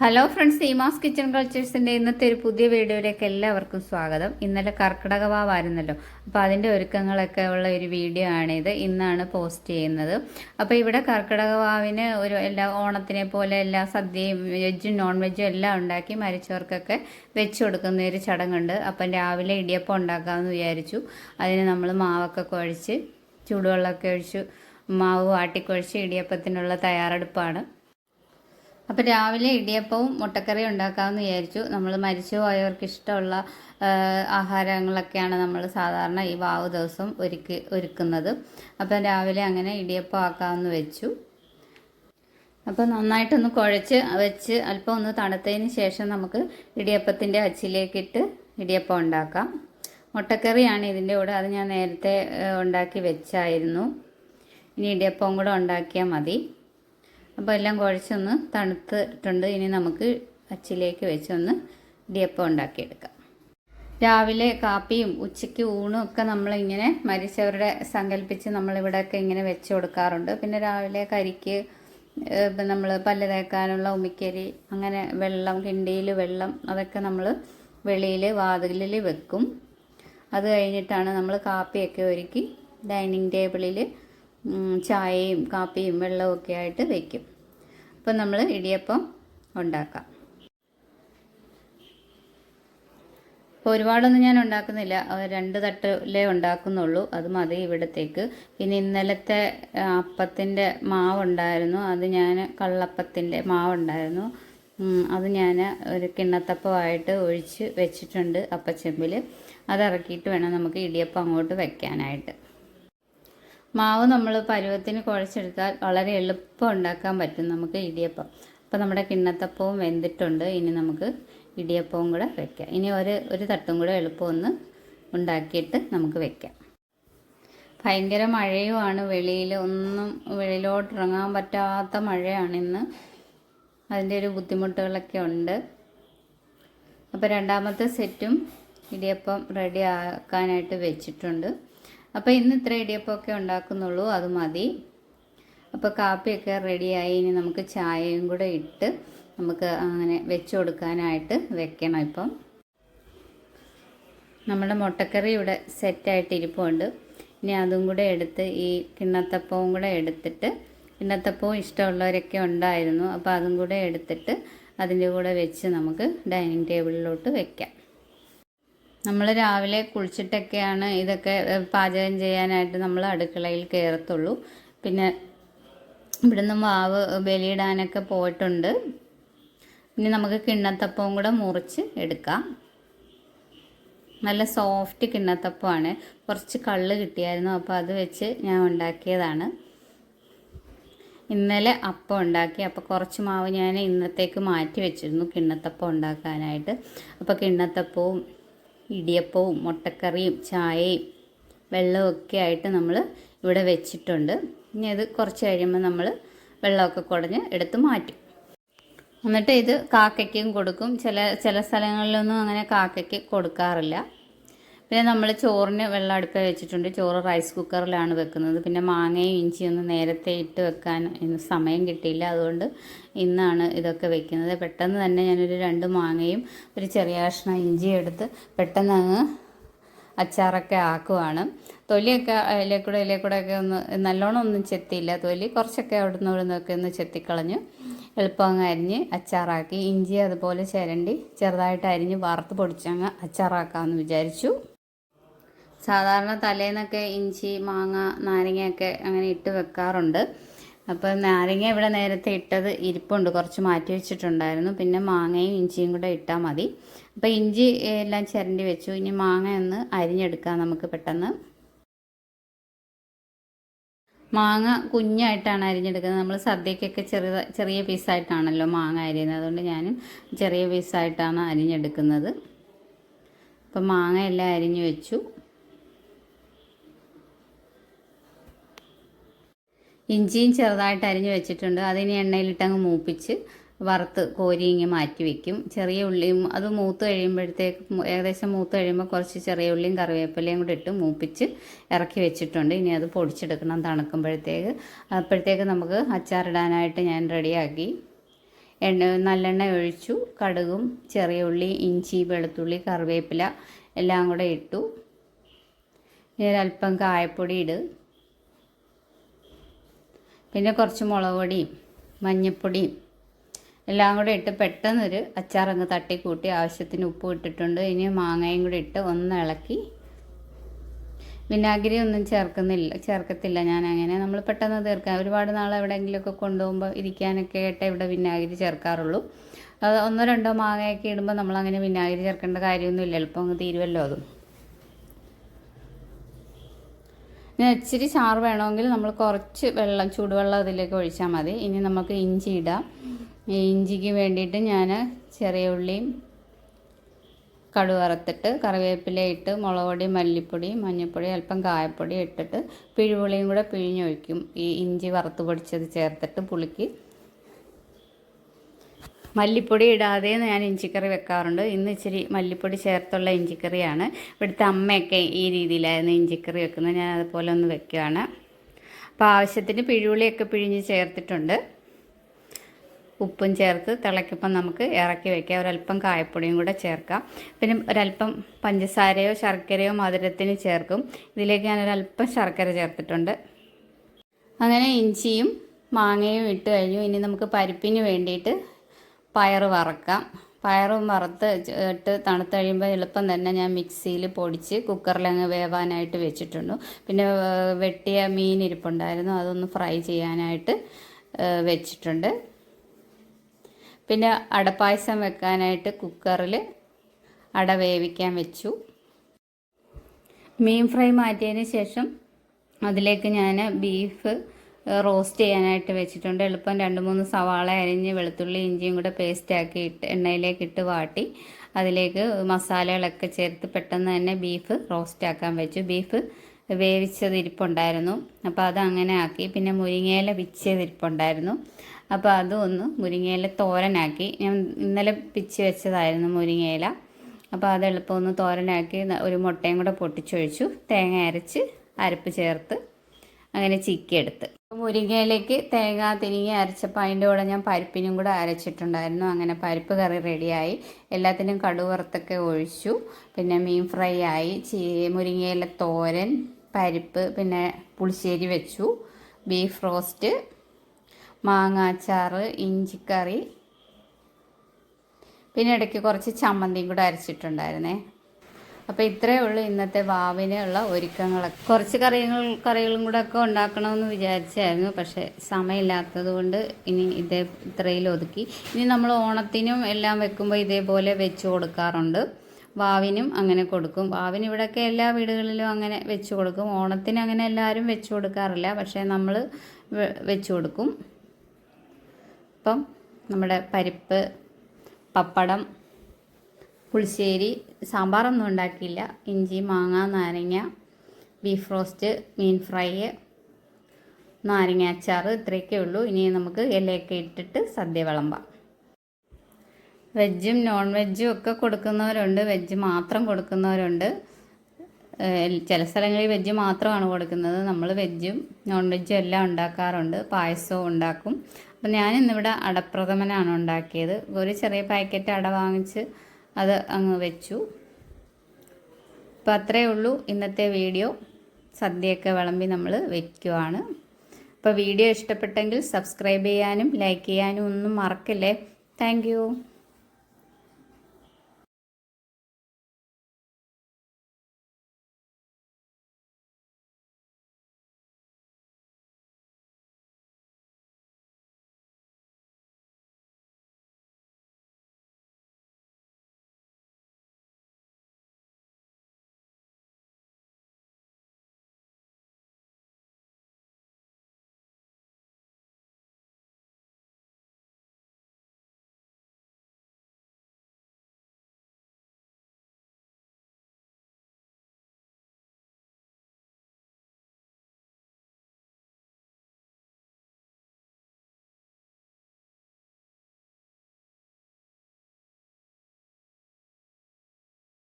Hello friends Seema's kitchen കൾച്ചേഴ്സിന്റെ ഇന്നത്തെ ഒരു പുതിയ വീഡിയോയിലേക്ക് എല്ലാവർക്കും സ്വാഗതം. ഇന്നലെ കർക്കിടക വാവായിരുന്നല്ലോ അപ്പോൾ അതിന്റെ ഒരുക്കങ്ങളൊക്കെ ഉള്ള ഒരു വീഡിയോ ആണിത്. ഇന്നാണ് പോസ്റ്റ് ചെയ്യുന്നത്. അപ്പോൾ ഇവിടെ കർക്കിടക വാവിന് ഒരു എല്ലാ ഓണത്തിനെ പോലെ എല്ലാ സദ്യയും വെജും നോൺ വെജും എല്ലാം ഉണ്ടാക്കി മരിച്ചവർക്കൊക്കെ വെച്ച് കൊടുക്കുന്ന ഒരു ചടങ്ങുണ്ട്. അപ്പം രാവിലെ ഇടിയപ്പം ഉണ്ടാക്കാമെന്ന് വിചാരിച്ചു. അതിന് നമ്മൾ മാവൊക്കെ കുഴച്ച് ചൂടുവെള്ളമൊക്കെ ഒഴിച്ച് മാവ് വാട്ടിക്കുഴച്ച് ഇടിയപ്പത്തിനുള്ള തയ്യാറെടുപ്പാണ്. അപ്പോൾ രാവിലെ ഇടിയപ്പവും മുട്ടക്കറിയും ഉണ്ടാക്കാമെന്ന് വിചാരിച്ചു. നമ്മൾ മരിച്ചു പോയവർക്ക് ഇഷ്ടമുള്ള ആഹാരങ്ങളൊക്കെയാണ് നമ്മൾ സാധാരണ ഈ വാവ് ദിവസം ഒരുക്കി ഒരുക്കുന്നത്. അപ്പം രാവിലെ അങ്ങനെ ഇടിയപ്പം ആക്കാമെന്ന് വെച്ചു. അപ്പോൾ നന്നായിട്ടൊന്ന് കുഴച്ച് വെച്ച് അല്പം ഒന്ന് തണുത്തതിന് ശേഷം നമുക്ക് ഇടിയപ്പത്തിന്റെ അച്ചിലേക്കിട്ട് ഇടിയപ്പം ഉണ്ടാക്കാം. മുട്ടക്കറിയാണ് ഇതിന്റെ കൂടെ അത് ഞാൻ നേരത്തെ ഉണ്ടാക്കി വെച്ചായിരുന്നു. ഇനി ഇടിയപ്പം കൂടെ ഉണ്ടാക്കിയാൽ മതി. അപ്പോൾ എല്ലാം കുഴച്ചൊന്ന് തണുത്തിട്ടുണ്ട്. ഇനി നമുക്ക് അച്ചിലേക്ക് വെച്ചൊന്ന് ഇടിയപ്പം ഉണ്ടാക്കിയെടുക്കാം. രാവിലെ കാപ്പിയും ഉച്ചയ്ക്ക് ഊണും ഒക്കെ നമ്മളിങ്ങനെ മരിച്ചവരുടെ സങ്കല്പിച്ച് നമ്മളിവിടെയൊക്കെ ഇങ്ങനെ വെച്ച് കൊടുക്കാറുണ്ട്. പിന്നെ രാവിലെ കരിക്ക് ഇപ്പം നമ്മൾ പല്ല് തേക്കാനുള്ള ഉമിക്കരി അങ്ങനെ വെള്ളം കിണ്ടിയിൽ വെള്ളം അതൊക്കെ നമ്മൾ വെളിയിൽ വാതിലിൽ വെക്കും. അത് കഴിഞ്ഞിട്ടാണ് നമ്മൾ കാപ്പിയൊക്കെ ഒരുക്കി ഡൈനിങ് ടേബിളിൽ ചായയും കാപ്പിയും വെള്ളവും ഒക്കെ ആയിട്ട് വെക്കും. അപ്പം നമ്മൾ ഇടിയപ്പം ഉണ്ടാക്കാം. അപ്പോൾ ഒരുപാടൊന്നും ഞാൻ ഉണ്ടാക്കുന്നില്ല. രണ്ട് തട്ടിലേ ഉണ്ടാക്കുന്നുള്ളൂ. അത് മതി ഇവിടത്തേക്ക്. പിന്നെ ഇന്നലത്തെ അപ്പത്തിന്റെ മാവുണ്ടായിരുന്നു. അത് ഞാൻ കള്ളപ്പത്തിന്റെ മാവുണ്ടായിരുന്നു. അത് ഞാൻ ഒരു കിണ്ണത്തപ്പമായിട്ട് ഒഴിച്ച് വെച്ചിട്ടുണ്ട് അപ്പച്ചെമ്പിൽ അത് ഇറക്കിയിട്ട് വേണം നമുക്ക് ഇടിയപ്പം അങ്ങോട്ട് വെക്കാനായിട്ട്. മാവ് നമ്മൾ പരുവത്തിന് കുഴച്ചെടുത്താൽ വളരെ എളുപ്പം ഉണ്ടാക്കാൻ പറ്റും നമുക്ക് ഇടിയപ്പം. അപ്പോൾ നമ്മുടെ കിണ്ണത്തപ്പവും വെന്തിട്ടുണ്ട്. ഇനി നമുക്ക് ഇടിയപ്പവും കൂടെ വെക്കാം. ഇനി ഒരു ഒരു തട്ടും കൂടെ എളുപ്പം ഒന്ന് ഉണ്ടാക്കിയിട്ട് നമുക്ക് വെക്കാം. ഭയങ്കര മഴയുമാണ് വെളിയിൽ ഒന്നും വെളിയിലോട്ട് ഇറങ്ങാൻ പറ്റാത്ത മഴയാണ് ഇന്ന്. അതിന്റെ ഒരു ബുദ്ധിമുട്ടുകളൊക്കെ ഉണ്ട്. അപ്പോൾ രണ്ടാമത്തെ സെറ്റും ഇടിയപ്പം റെഡി ആക്കാനായിട്ട് വെച്ചിട്ടുണ്ട്. അപ്പോൾ ഇന്ന് ഇത്ര ഇടിയപ്പമൊക്കെ ഉണ്ടാക്കുന്നുള്ളൂ അത് മതി. അപ്പോൾ കാപ്പിയൊക്കെ റെഡിയായി ഇനി നമുക്ക് ചായയും കൂടെ ഇട്ട് നമുക്ക് അങ്ങനെ വെച്ച് കൊടുക്കാനായിട്ട് വെക്കണം ഇപ്പം. നമ്മുടെ മുട്ടക്കറി ഇവിടെ സെറ്റായിട്ട് ഇരിപ്പുണ്ട്. ഇനി അതും കൂടെ എടുത്ത് ഈ കിണ്ണത്തപ്പവും കൂടെ എടുത്തിട്ട് കിണ്ണത്തപ്പവും ഇഷ്ടമുള്ളവരൊക്കെ ഉണ്ടായിരുന്നു അപ്പോൾ അതും കൂടെ എടുത്തിട്ട് അതിന്റെ കൂടെ വെച്ച് നമുക്ക് ഡൈനിങ് ടേബിളിലോട്ട് വെക്കാം. നമ്മൾ രാവിലെ കുളിച്ചിട്ടൊക്കെയാണ് ഇതൊക്കെ പാചകം ചെയ്യാനായിട്ട് നമ്മൾ അടുക്കളയിൽ കയറത്തുള്ളൂ പിന്നെ ഇവിടുന്ന് മാവ് ബലിയിടാനൊക്കെ പോയിട്ടുണ്ട്. ഇനി നമുക്ക് കിണ്ണത്തപ്പവും കൂടെ മുറിച്ച് എടുക്കാം. നല്ല സോഫ്റ്റ് കിണ്ണത്തപ്പമാണ്. കുറച്ച് കള്ള് കിട്ടിയായിരുന്നു അപ്പോൾ അത് വെച്ച് ഞാൻ ഉണ്ടാക്കിയതാണ്. ഇന്നലെ അപ്പം ഉണ്ടാക്കി അപ്പോൾ കുറച്ച് മാവ് ഞാൻ ഇന്നത്തേക്ക് മാറ്റി വെച്ചിരുന്നു കിണ്ണത്തപ്പം ഉണ്ടാക്കാനായിട്ട്. അപ്പോൾ കിണ്ണത്തപ്പവും ഇടിയപ്പവും മുട്ടക്കറിയും ചായയും വെള്ളവും ഒക്കെ ആയിട്ട് നമ്മൾ ഇവിടെ വെച്ചിട്ടുണ്ട്. ഇനി അത് കുറച്ച് കഴിയുമ്പോൾ നമ്മൾ വെള്ളമൊക്കെ കുടഞ്ഞ് എടുത്ത് മാറ്റും. എന്നിട്ട് ഇത് കാക്കയ്ക്കും കൊടുക്കും. ചില ചില സ്ഥലങ്ങളിലൊന്നും അങ്ങനെ കാക്കയ്ക്ക് കൊടുക്കാറില്ല. പിന്നെ നമ്മൾ ചോറിന് വെള്ളം അടുപ്പ വെച്ചിട്ടുണ്ട്. ചോറ് റൈസ് കുക്കറിലാണ് വെക്കുന്നത്. പിന്നെ മാങ്ങയും ഇഞ്ചിയൊന്നും നേരത്തെ ഇട്ട് വെക്കാൻ ഇന്ന് സമയം കിട്ടിയില്ല. അതുകൊണ്ട് ഇന്നാണ് ഇതൊക്കെ വെക്കുന്നത്. പെട്ടെന്ന് തന്നെ ഞാനൊരു രണ്ട് മാങ്ങയും ഒരു ചെറിയ കഷ്ണം ഇഞ്ചിയും എടുത്ത് പെട്ടെന്ന് അങ്ങ് അച്ചാറൊക്കെ ആക്കുവാണ്. തൊലിയൊക്കെ അതിലേക്കൂടെ കൂടെ ഒക്കെ ഒന്ന് നല്ലോണം ഒന്നും ചെത്തിയില്ല. തൊലി കുറച്ചൊക്കെ അവിടെ നിന്ന് ഇവിടെ നിന്നൊക്കെ ഒന്ന് ചെത്തിക്കളഞ്ഞ്. എളുപ്പം അരിഞ്ഞ് അച്ചാറാക്കി. ഇഞ്ചി അതുപോലെ ചിരണ്ടി ചെറുതായിട്ട് അരിഞ്ഞ് വറുത്ത് പൊടിച്ചങ്ങ് അച്ചാറാക്കാമെന്ന് വിചാരിച്ചു. സാധാരണ തലേന്നൊക്കെ ഇഞ്ചി മാങ്ങ നാരങ്ങയൊക്കെ അങ്ങനെ ഇട്ട് വെക്കാറുണ്ട്. അപ്പോൾ നാരങ്ങ ഇവിടെ നേരത്തെ ഇട്ടത് ഇരിപ്പുണ്ട്. കുറച്ച് മാറ്റി വെച്ചിട്ടുണ്ടായിരുന്നു. പിന്നെ മാങ്ങയും ഇഞ്ചിയും കൂടെ ഇട്ടാൽ മതി. അപ്പോൾ ഇഞ്ചി എല്ലാം ചിരണ്ടി വെച്ചു. ഇനി മാങ്ങ ഒന്ന് അരിഞ്ഞെടുക്കാം നമുക്ക് പെട്ടെന്ന്. മാങ്ങ കുഞ്ഞായിട്ടാണ് അരിഞ്ഞെടുക്കുന്നത്. നമ്മൾ സദ്യക്കൊക്കെ ചെറിയ ചെറിയ പീസായിട്ടാണല്ലോ മാങ്ങ അരിയുന്നത്. അതുകൊണ്ട് ഞാൻ ചെറിയ പീസായിട്ടാണ് അരിഞ്ഞെടുക്കുന്നത്. അപ്പം മാങ്ങ എല്ലാം അരിഞ്ഞു വെച്ചു. ഇഞ്ചിയും ചെറുതായിട്ട് അരിഞ്ഞു വെച്ചിട്ടുണ്ട്. അതിന് എണ്ണയിലിട്ടങ്ങ് മൂപ്പിച്ച് വറുത്ത് കോരി ഇങ്ങനെ മാറ്റി വെക്കും. ചെറിയ ഉള്ളിയും അത് മൂത്ത് കഴിയുമ്പോഴത്തേക്ക് ഏകദേശം മൂത്ത് കഴിയുമ്പോൾ കുറച്ച് ചെറിയ ഉള്ളിയും കറിവേപ്പിലയും കൂടി ഇട്ട് മൂപ്പിച്ച് ഇറക്കി വെച്ചിട്ടുണ്ട്. ഇനി അത് പൊടിച്ചെടുക്കണം തണുക്കുമ്പോഴത്തേക്ക്. അപ്പോഴത്തേക്ക് നമുക്ക് അച്ചാറിടാനായിട്ട് ഞാൻ റെഡിയാക്കി. എണ്ണ നല്ലെണ്ണ ഒഴിച്ചു. കടുകും ചെറിയ ഉള്ളി ഇഞ്ചി വെളുത്തുള്ളി കറിവേപ്പില എല്ലാം കൂടെ ഇട്ടു. ഇനി ഒരല്പം കായപ്പൊടി ഇട്. പിന്നെ കുറച്ച് മുളക് പൊടിയും മഞ്ഞൾപ്പൊടിയും എല്ലാം കൂടെ ഇട്ട് പെട്ടെന്നൊരു അച്ചാറങ്ങ് തട്ടിക്കൂട്ടി. ആവശ്യത്തിന് ഉപ്പ് ഇട്ടിട്ടുണ്ട്. ഇനി മാങ്ങയും കൂടി ഇട്ട് ഒന്ന് ഇളക്കി. വിനാഗിരി ഒന്നും ചേർക്കുന്നില്ല ചേർക്കത്തില്ല ഞാൻ അങ്ങനെ നമ്മൾ പെട്ടെന്ന് തീർക്കാം ഒരുപാട് നാൾ എവിടെയെങ്കിലുമൊക്കെ കൊണ്ടുപോകുമ്പോൾ ഇരിക്കാനൊക്കെ ആയിട്ട് ഇവിടെ വിനാഗിരി ചേർക്കാറുള്ളൂ. അത് ഒന്നോ രണ്ടോ മാങ്ങയൊക്കെ ഇടുമ്പോൾ നമ്മളങ്ങനെ വിനാഗിരി ചേർക്കേണ്ട കാര്യമൊന്നുമില്ല. എളുപ്പം അങ്ങ് തീരുമല്ലോ അതും. ഇനി ഇച്ചിരി ചാറ് വേണമെങ്കിൽ നമ്മൾ കുറച്ച് വെള്ളം ചൂടുവെള്ളം അതിലേക്ക് ഒഴിച്ചാൽ മതി. ഇനി നമുക്ക് ഇഞ്ചി ഇടാം. ഇഞ്ചിക്ക് വേണ്ടിയിട്ട് ഞാൻ ചെറിയ ഉള്ളിയും കടുക് വറുത്തിട്ട് കറിവേപ്പില ഇട്ട് മുളക് പൊടി മല്ലിപ്പൊടി മഞ്ഞൾപ്പൊടി അല്പം കായപ്പൊടി ഇട്ടിട്ട് പിഴിപുളിയും കൂടെ പിഴിഞ്ഞൊഴിക്കും. ഈ ഇഞ്ചി വറുത്ത് പൊടിച്ചത് ചേർത്തിട്ട് പുളിക്ക് മല്ലിപ്പൊടി ഇടാതെ ഞാൻ ഇഞ്ചിക്കറി വെക്കാറുണ്ട്. ഇന്ന് ഇച്ചിരി മല്ലിപ്പൊടി ചേർത്തുള്ള ഇഞ്ചിക്കറിയാണ്. ഇവിടുത്തെ അമ്മയൊക്കെ ഈ രീതിയിലായിരുന്നു ഇഞ്ചിക്കറി വെക്കുന്നത്. ഞാൻ അതുപോലെ ഒന്ന് വെക്കുകയാണ് അപ്പോൾ ആവശ്യത്തിന് പിഴുവിളിയൊക്കെ പിഴിഞ്ഞ് ചേർത്തിട്ടുണ്ട്. ഉപ്പും ചേർത്ത് തിളയ്ക്കുമ്പം നമുക്ക് ഇറക്കി വയ്ക്കാം ഒരല്പം കായപ്പൊടിയും കൂടെ ചേർക്കാം. പിന്നെ ഒരല്പം പഞ്ചസാരയോ ശർക്കരയോ മധുരത്തിന് ചേർക്കും. ഇതിലേക്ക് ഞാൻ ഒരല്പം ശർക്കര ചേർത്തിട്ടുണ്ട്. അങ്ങനെ ഇഞ്ചിയും മാങ്ങയും ഇട്ട് കഴിഞ്ഞു. ഇനി നമുക്ക് പരിപ്പിന് വേണ്ടിയിട്ട് പയർ വറക്കാം. പയറും വറുത്ത് ഇട്ട് തണുത്ത് കഴിയുമ്പോൾ എളുപ്പം തന്നെ ഞാൻ മിക്സിയിൽ പൊടിച്ച് കുക്കറിൽ അങ്ങ് വേവാനായിട്ട് വെച്ചിട്ടുണ്ട്. പിന്നെ വെട്ടിയ മീൻ ഇരിപ്പുണ്ടായിരുന്നു. അതൊന്ന് ഫ്രൈ ചെയ്യാനായിട്ട് വെച്ചിട്ടുണ്ട്. പിന്നെ അടപ്പായസം വെക്കാനായിട്ട് കുക്കറിൽ അട വേവിക്കാൻ വെച്ചു. മീൻ ഫ്രൈ മാറ്റിയതിന് ശേഷം അതിലേക്ക് ഞാൻ ബീഫ് റോസ്റ്റ് ചെയ്യാനായിട്ട് വെച്ചിട്ടുണ്ട്. എളുപ്പം രണ്ട് മൂന്ന് സവാള അരിഞ്ഞ് വെളുത്തുള്ളി ഇഞ്ചിയും കൂടെ പേസ്റ്റാക്കി ഇട്ട് എണ്ണയിലേക്ക് ഇട്ട് വാട്ടി. അതിലേക്ക് മസാലകളൊക്കെ ചേർത്ത് പെട്ടെന്ന് തന്നെ ബീഫ് റോസ്റ്റ് ആക്കാൻ വെച്ചു. ബീഫ് വേവിച്ചത് ഇരിപ്പുണ്ടായിരുന്നു. അപ്പോൾ അത് അങ്ങനെ ആക്കി. പിന്നെ മുരിങ്ങയില പിച്ചത് ഇരിപ്പുണ്ടായിരുന്നു. അപ്പോൾ അതും ഒന്ന് മുരിങ്ങയില തോരനാക്കി. ഞാൻ ഇന്നലെ പിച്ച് വെച്ചതായിരുന്നു മുരിങ്ങയില. അപ്പോൾ അത് എളുപ്പം ഒന്ന് തോരനാക്കി ഒരു മുട്ടയും കൂടെ പൊട്ടിച്ചൊഴിച്ചു. തേങ്ങ അരച്ച് അരപ്പ് ചേർത്ത് അങ്ങനെ ചിക്കി എടുത്ത് മുരിങ്ങയിലേക്ക് തേങ്ങ തിരിങ്ങി അരച്ചപ്പോൾ അതിന്റെ കൂടെ ഞാൻ പരിപ്പിനും കൂടെ അരച്ചിട്ടുണ്ടായിരുന്നു. അങ്ങനെ പരിപ്പ് കറി റെഡിയായി. എല്ലാത്തിനും കടുവറുത്തൊക്കെ ഒഴിച്ചു. പിന്നെ മീൻ ഫ്രൈ ആയി. മുരിങ്ങയില തോരൻ പരിപ്പ് പിന്നെ പുളിശ്ശേരി വെച്ചു. ബീഫ് റോസ്റ്റ് മാങ്ങാച്ചാർ ഇഞ്ചിക്കറി. പിന്നെ ഇടയ്ക്ക് കുറച്ച് ചമ്മന്തിയും കൂടെ അരച്ചിട്ടുണ്ടായിരുന്നേ. അപ്പോൾ ഇത്രേ ഉള്ളൂ ഇന്നത്തെ വാവിനുള്ള ഒരുക്കങ്ങളൊക്കെ. കുറച്ച് കറികൾ കറികളും കൂടെ ഒക്കെ ഉണ്ടാക്കണമെന്ന് വിചാരിച്ചായിരുന്നു പക്ഷെ സമയമില്ലാത്തത് കൊണ്ട് ഇനി ഇതേ ഇത്രയിൽ ഒതുക്കി. ഇനി നമ്മൾ ഓണത്തിനും എല്ലാം വെക്കുമ്പോൾ ഇതേപോലെ വെച്ച് കൊടുക്കാറുണ്ട്. വാവിനും അങ്ങനെ കൊടുക്കും. വാവിന് ഇവിടെയൊക്കെ എല്ലാ വീടുകളിലും അങ്ങനെ വെച്ച് കൊടുക്കും. ഓണത്തിന് അങ്ങനെ എല്ലാവരും വെച്ച് കൊടുക്കാറില്ല പക്ഷേ നമ്മൾ വെച്ച് കൊടുക്കും. ഇപ്പം നമ്മുടെ പരിപ്പ് പപ്പടം പുളിശ്ശേരി സാമ്പാറൊന്നും ഉണ്ടാക്കിയില്ല. ഇഞ്ചി മാങ്ങ നാരങ്ങ ബീഫ് റോസ്റ്റ് മീൻ ഫ്രൈ നാരങ്ങ അച്ചാർ ഇത്രയൊക്കെ ഉള്ളൂ. ഇനി നമുക്ക് ഇലയൊക്കെ ഇട്ടിട്ട് സദ്യ വിളമ്പാം. വെജും നോൺ വെജും ഒക്കെ കൊടുക്കുന്നവരുണ്ട്. വെജ് മാത്രം കൊടുക്കുന്നവരുണ്ട്. ചില സ്ഥലങ്ങളിൽ വെജ് മാത്രമാണ് കൊടുക്കുന്നത്. നമ്മൾ വെജും നോൺ വെജും എല്ലാം ഉണ്ടാക്കാറുണ്ട്. പായസവും ഉണ്ടാക്കും. അപ്പം ഞാനിന്നിവിടെ അടപ്രഥമനാണ് ഉണ്ടാക്കിയത്. ഒരു ചെറിയ പാക്കറ്റ് അട വാങ്ങിച്ച് അത് അങ്ങ് വെച്ചു. അപ്പോൾ അത്രയേ ഉള്ളൂ ഇന്നത്തെ വീഡിയോ. സദ്യയൊക്കെ വിളമ്പി നമ്മൾ വയ്ക്കുവാണ് അപ്പോൾ വീഡിയോ ഇഷ്ടപ്പെട്ടെങ്കിൽ സബ്സ്ക്രൈബ് ചെയ്യാനും ലൈക്ക് ചെയ്യാനും ഒന്നും മറക്കല്ലേ. താങ്ക്